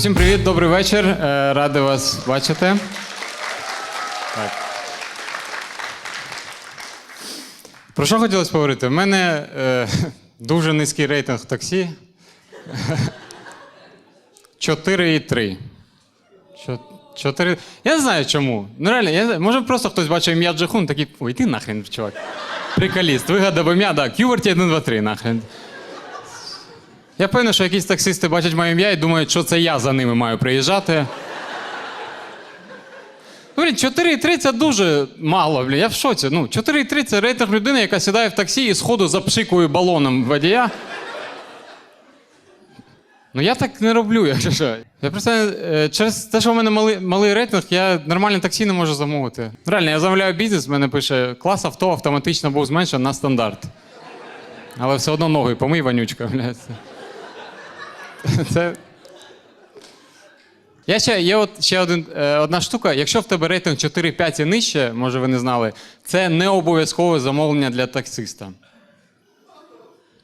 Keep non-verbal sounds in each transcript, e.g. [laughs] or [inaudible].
Усім привіт, добрий вечір. Е, Радий вас бачити. Так. Про що хотілося поговорити? У мене е, [laughs] дуже низький рейтинг таксі. [laughs] 4,3. Чо- Чотири. Я не знаю чому. Ну реально, я може просто хтось бачив ім'я Джихун, такий, ой, ти нахрен, чувак. Приколіст, вигадав ім'я, да, Кюверті 1, 2, 3, нахрен. Я певний, що якісь таксисти бачать моє ім'я і думають, що це я за ними маю приїжджати. Ну, блін, 4,3 це дуже мало, блін. Я в шоці. Ну, 4,3 це рейтинг людини, яка сідає в таксі і сходу запшикує балоном водія. Ну я так не роблю, якщо що. Я просто е, через те, що в мене малий, малий рейтинг, я нормальне таксі не можу замовити. Реально, я замовляю бізнес, в мене пише клас авто автоматично був зменшений на стандарт. Але все одно ноги помий, вонючка, блядь. [laughs] Це. Я ще, є от ще один, е, одна штука. Якщо в тебе рейтинг 4-5 і нижче, може ви не знали, це не обов'язкове замовлення для таксиста.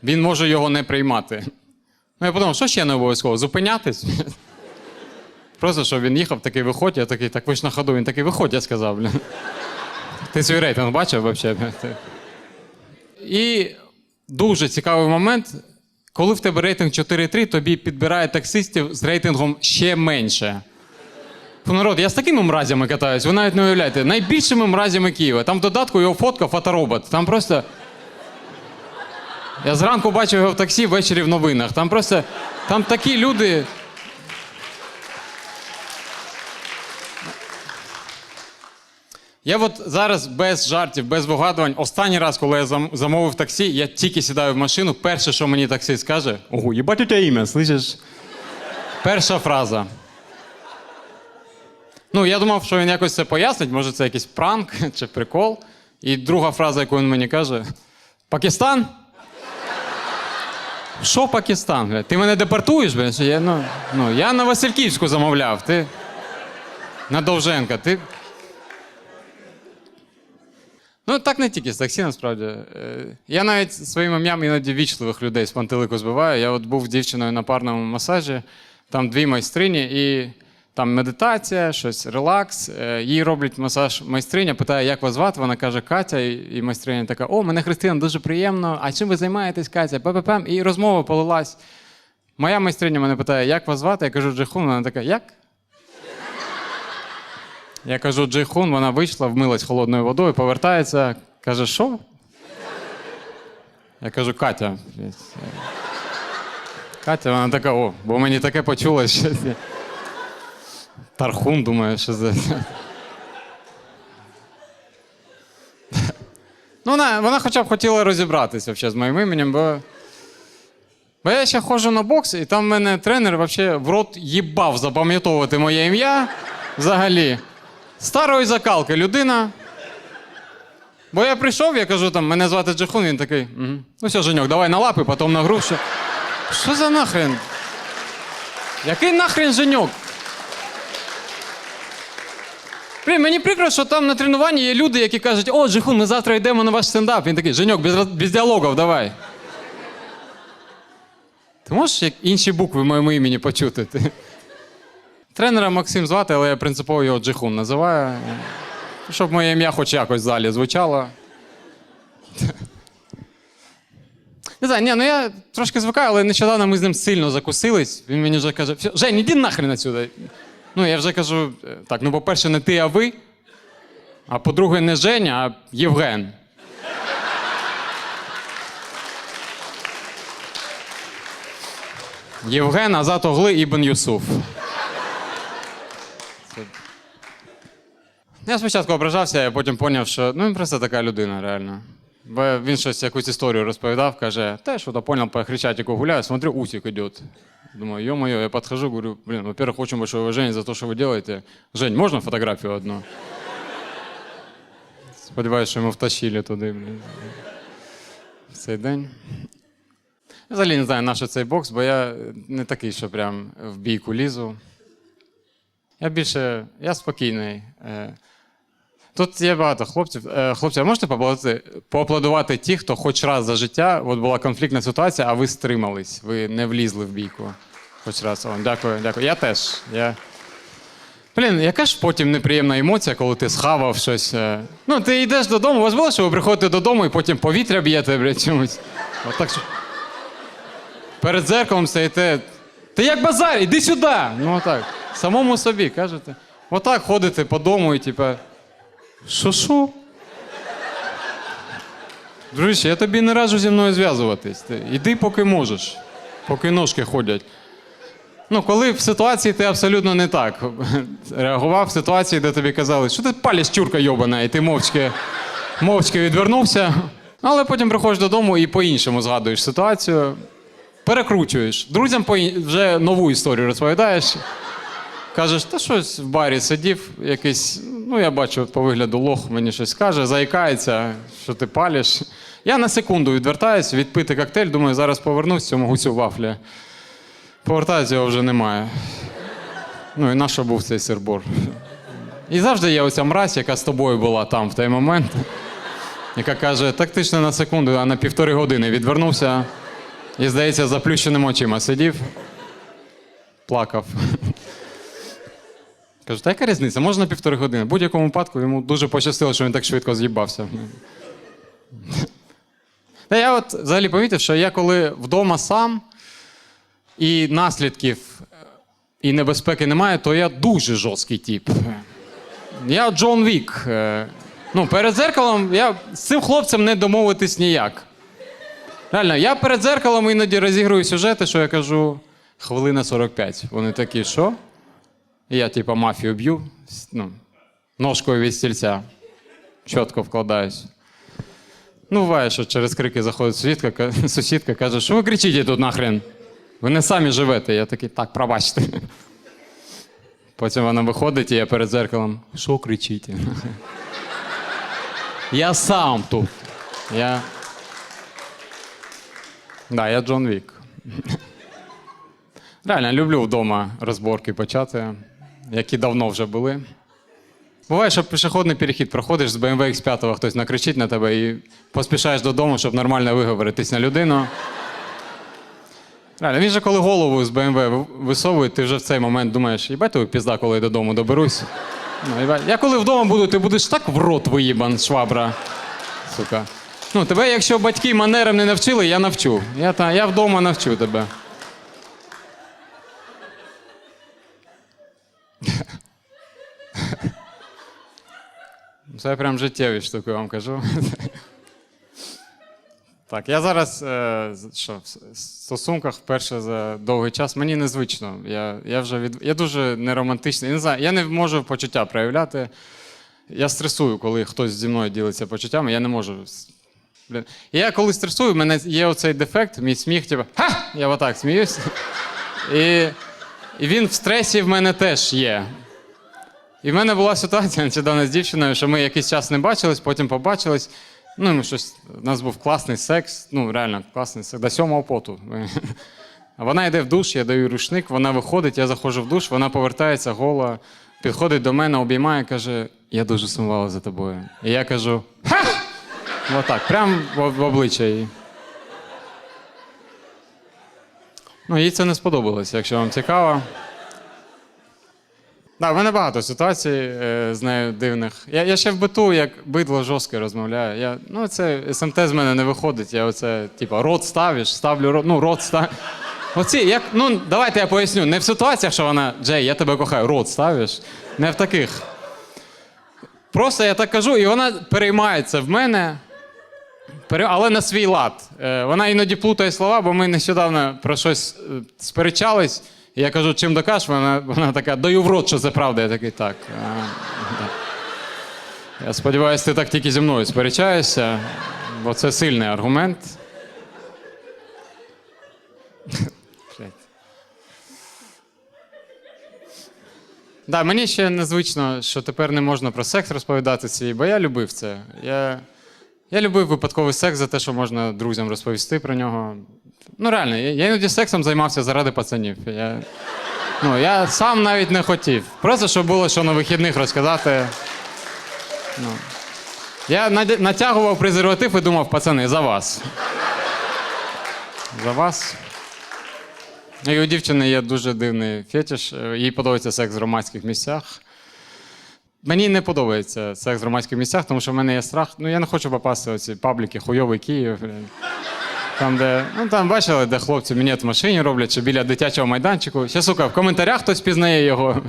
Він може його не приймати. Ну, я подумав, що ще не обов'язково? Зупинятись? [laughs] Просто щоб він їхав, такий виходь, я такий, так ви ж на ходу, він такий виходь, я сказав. Бля. [laughs] Ти свій рейтинг бачив взагалі? І дуже цікавий момент. Коли в тебе рейтинг 4,3, тобі підбирають таксистів з рейтингом ще менше. Народ, я з такими мразями катаюсь, ви навіть не уявляєте. Найбільшими мразями Києва. Там в додатку його фотка, фоторобот. Там просто. Я зранку бачив його в таксі, ввечері в новинах. Там просто. Там такі люди. Я от зараз без жартів, без вигадувань. Останній раз, коли я замовив таксі, я тільки сідаю в машину. Перше, що мені таксист скаже: Ого, їбать у тебе ім'я, слышиш? Перша фраза. Ну, я думав, що він якось це пояснить, може, це якийсь пранк [laughs] чи прикол. І друга фраза, яку він мені каже: Пакистан? Що Пакистан? Ти мене депортуєш? Я, ну, ну, я на Васильківську замовляв. Ти на Довженка. Ти Ну, так не тільки з таксі, насправді. Е, Я навіть своїм ім'ям іноді вічливих людей з пантелику збиваю. Я от був дівчиною на парному масажі, там дві майстрині, і там медитація, щось, релакс. Е, Їй роблять масаж майстриня, питає, як вас звати. Вона каже, Катя, і майстриня така: О, мене Христина, дуже приємно. А чим ви займаєтесь, Катя? Пе-пе-пем. І розмова полилась. Моя майстриня мене питає, як вас звати? Я кажу, Джихун. Вона така, як? Я кажу, Джейхун, вона вийшла, вмилась холодною водою, повертається, каже, що? Я кажу, Катя. Катя, вона така, о, бо мені таке почулось. Що... це». Тархун, думаю, що за. Ну, вона, вона хоча б хотіла розібратися взагалі, з моїм іменем, бо. Бо я ще ходжу на бокс, і там в мене тренер взагалі в рот їбав запам'ятовувати моє ім'я взагалі. Старої закалки людина. Бо я прийшов, я кажу, там, мене звати Джихун, він такий. Угу. Ну все, Женьок, давай на лапи, потім на гру. Що, що за нахрен? Який нахрен Женьок? Блін, мені прикро, що там на тренуванні є люди, які кажуть, о, Джихун, ми завтра йдемо на ваш стендап. Він такий, Женьок, без, без діалогів, давай. Ти можеш як інші букви в моєму імені почути? Тренера Максим звати, але я принципово його Джихун називаю. Щоб моє ім'я хоч якось в залі звучало. [laughs] Не знаю, ні, ну я трошки звикаю, але нещодавно ми з ним сильно закусились. Він мені вже каже: Жень, іди нахрен отсюди. Ну, я вже кажу: е, так, ну, по-перше, не ти, а ви. А по-друге, не Женя, а Євген. Євген Азат Огли Ібн Юсуф. Я спочатку ображався, а потім зрозумів, що ну він просто така людина, реально. Бо він щось якусь історію розповідав, каже, те, що то понял, по Хрещатику гуляю, смотрю, усик идет. Думаю, ё-моё, я подхожу, говорю, блин, во-первых, очень большое уважение за то, что вы делаете. Жень, можно фотографию одну? Сподіваюсь, що йому втащили туди, блін. В цей день. Я взагалі не знаю, на що цей бокс, бо я не такий, що прям в бійку лізу. Я більше, я спокійний. Тут є багато хлопців. Е, Хлопці, а можете поаплодувати, поаплодувати ті, хто хоч раз за життя, от була конфліктна ситуація, а ви стримались, ви не влізли в бійку. Хоч раз. О, дякую, дякую. Я теж. Я... Блін, яка ж потім неприємна емоція, коли ти схавав щось. е. Ну, ти йдеш додому, у вас було, що ви приходите додому і потім повітря б'єте, блядь, чомусь. Отак що. Перед зеркалом стоїте. Ти як базар, іди сюди. Ну отак. Самому собі кажете. Отак ходите по дому і типа. Що що? Дружище, я тобі не раджу зі мною зв'язуватись. Ти Іди, поки можеш, поки ножки ходять. Ну, коли в ситуації ти абсолютно не так [laughs] реагував в ситуації, де тобі казали, що ти паліш чурка йобана, і ти мовчки, мовчки відвернувся. Але потім приходиш додому і по-іншому згадуєш ситуацію, перекручуєш. Друзям вже нову історію розповідаєш. Кажеш, та щось в барі сидів, якийсь, ну я бачу по вигляду лох мені щось каже, заїкається, що ти палиш. Я на секунду відвертаюсь, відпити коктейль, думаю, зараз повернусь цьому гусю вафлі. Повертаюся, його вже немає. Ну і на що був цей сирбор? І завжди є оця мразь, яка з тобою була там в той момент, яка каже, так ти ж не на секунду, а на півтори години відвернувся і, здається, заплющеним очима сидів, плакав. Кажу, та яка різниця? Можна півтори години. В будь-якому випадку йому дуже пощастило, що він так швидко з'їбався. Та я от взагалі помітив, що я коли вдома сам і наслідків е, і небезпеки немає, то я дуже жорсткий тип. Я Джон Вік. Е, Ну, перед зеркалом я з цим хлопцем не домовитись ніяк. Реально, я перед зеркалом іноді розігрую сюжети, що я кажу хвилина 45. Вони такі, що? Я, типа, мафію б'ю, ну, ножкою від стільця. Чітко вкладаюсь. Ну, буває, що через крики заходить сусідка, [laughs] сусідка каже, що ви кричите тут нахрен? Ви не самі живете. Я такий, так, пробачте. [laughs] Потім вона виходить, і я перед зеркалом. Що кричите? [laughs] Я сам тут. Я. Да, я Джон Вік. Реально, люблю вдома розборки почати, які давно вже були. Буває, що пішохідний перехід проходиш з BMW X5, хтось накричить на тебе і поспішаєш додому, щоб нормально виговоритись на людину. Реально, він же коли голову з BMW ви- висовує, ти вже в цей момент думаєш, їбать пізда, коли я додому доберусь. Ну. Я коли вдома буду, ти будеш так в рот виїбан, швабра. Сука. Ну, тебе, якщо батьки манерам не навчили, я навчу. Я, та, я вдома навчу тебе. Це прям життєві штуки, вам кажу. Так, я зараз е, що, в стосунках вперше за довгий час. Мені незвично. Я, я вже від... я дуже неромантичний. Я не знаю, я не можу почуття проявляти. Я стресую, коли хтось зі мною ділиться почуттями, я не можу. Блін. Я коли стресую, в мене є оцей дефект, мій сміх, типу, ха! Я отак сміюсь. І, і він в стресі в мене теж є. І в мене була ситуація нещодавно з дівчиною, що ми якийсь час не бачились, потім побачились. Ну, щось, у нас був класний секс, ну реально класний секс, до сьомого поту. Вона йде в душ, я даю рушник, вона виходить, я заходжу в душ, вона повертається гола, підходить до мене, обіймає, каже: Я дуже сумувала за тобою. І я кажу: Ха! Отак, прямо в, обличчя їй. Ну, їй це не сподобалося, якщо вам цікаво. Так, в мене багато ситуацій е, з нею дивних. Я, я ще в биту, як бидло жорстко розмовляю. Я, ну, це СМТ з мене не виходить. Я оце, типа, рот ставиш, ставлю рот, ну, рот став. Оці, як, ну, давайте я поясню. Не в ситуаціях, що вона, Джей, я тебе кохаю, рот ставиш. Не в таких. Просто я так кажу, і вона переймається в мене, але на свій лад. Е, Вона іноді плутає слова, бо ми нещодавно про щось е, сперечались. Я кажу, чим докажеш, вона, вона така, даю в рот, що це правда. Я такий, так. Я сподіваюся, ти так тільки зі мною сперечаєшся, бо це сильний аргумент. Да, мені ще незвично, що тепер не можна про секс розповідати свій, бо я любив це. Я, я любив випадковий секс за те, що можна друзям розповісти про нього. Ну, реально, я, я іноді сексом займався заради пацанів. Я, ну, я сам навіть не хотів. Просто щоб було що на вихідних розказати. Ну. Я натягував презерватив і думав, пацани, за вас. За вас. І у дівчини є дуже дивний фетиш. Їй подобається секс в громадських місцях. Мені не подобається секс в громадських місцях, тому що в мене є страх. Ну, я не хочу попасти в ці пабліки, хуйовий Київ. блін. Там, де, ну там бачили, де хлопці мінет в машині роблять, чи біля дитячого майданчику. Ще, сука, в коментарях хтось пізнає його.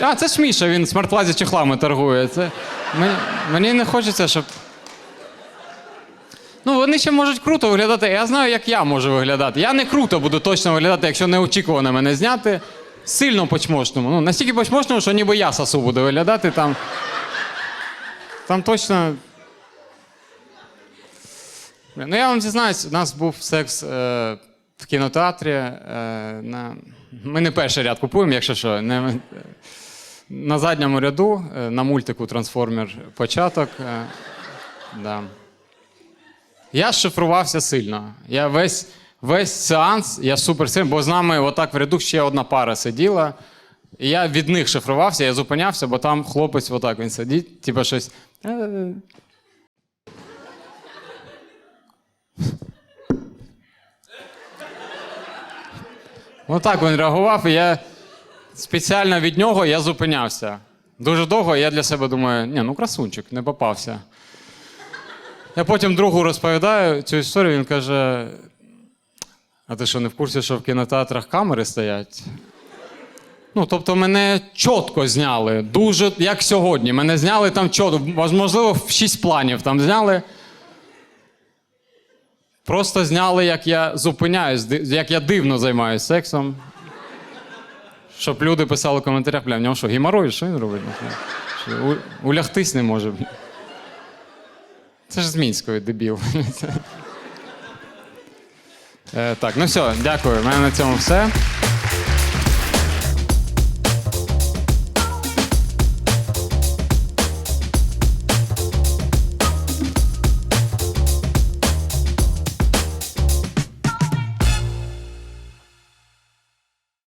А, це ж Міша, він смарт-плазі чехлами торгує. Це... Мені, мені не хочеться, щоб. Ну, вони ще можуть круто виглядати. Я знаю, як я можу виглядати. Я не круто буду точно виглядати, якщо неочікувано мене зняти. Сильно по-чмошному. Ну, настільки по-чмошному, що ніби я сосу буду виглядати там. Там точно. Ну, я вам зізнаюсь, у нас був секс е, в кінотеатрі. Е, на... Ми не перший ряд купуємо, якщо що. Не... На задньому ряду е, на мультику Трансформер початок. Е, да. Я шифрувався сильно. Я весь, весь сеанс, я супер сильно, бо з нами отак в ряду ще одна пара сиділа. І я від них шифрувався, я зупинявся, бо там хлопець отак він сидить, типу щось. «Е-е-е». Отак він реагував, і я спеціально від нього я зупинявся. Дуже довго я для себе думаю, ні, ну красунчик, не попався. Я потім другу розповідаю цю історію, він каже: А ти що, не в курсі, що в кінотеатрах камери стоять? Ну, тобто, мене чітко зняли. Дуже як сьогодні. Мене зняли там чітко, можливо, в шість планів там зняли. Просто зняли, як я зупиняюсь, як я дивно займаюся сексом. Щоб люди писали в коментарях, бля, в нього що, геморрой, що він робить? Що, у- улягтись не може. бля. Це ж з Мінської, дебіл. [laughs] Е, так, ну все, дякую. У мене на цьому все.